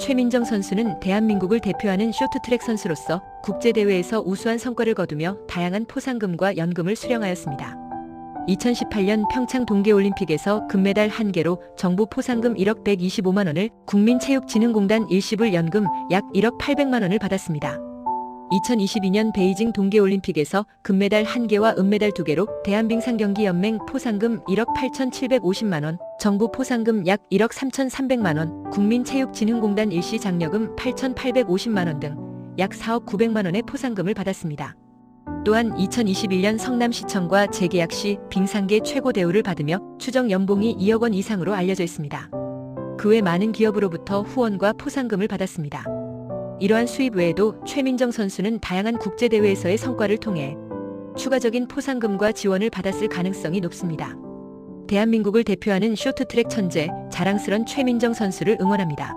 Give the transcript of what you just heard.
최민정 선수는 대한민국을 대표하는 쇼트트랙 선수로서 국제대회에서 우수한 성과를 거두며 다양한 포상금과 연금을 수령하였습니다. 2018년 평창 동계올림픽에서 금메달 1개로 정부 포상금 1억 125만 원을 국민체육진흥공단 일시불 연금 약 1억 800만 원을 받았습니다. 2022년 베이징 동계올림픽에서 금메달 1개와 은메달 2개로 대한빙상경기연맹 포상금 1억 8,750만 원, 정부 포상금 약 1억 3,300만 원, 국민체육진흥공단 일시 장려금 8,850만 원 등 약 4억 900만 원의 포상금을 받았습니다. 또한 2021년 성남시청과 재계약 시 빙상계 최고 대우를 받으며 추정 연봉이 2억 원 이상으로 알려져 있습니다. 그 외 많은 기업으로부터 후원과 포상금을 받았습니다. 이러한 수입 외에도 최민정 선수는 다양한 국제대회에서의 성과를 통해 추가적인 포상금과 지원을 받았을 가능성이 높습니다. 대한민국을 대표하는 쇼트트랙 천재, 자랑스런 최민정 선수를 응원합니다.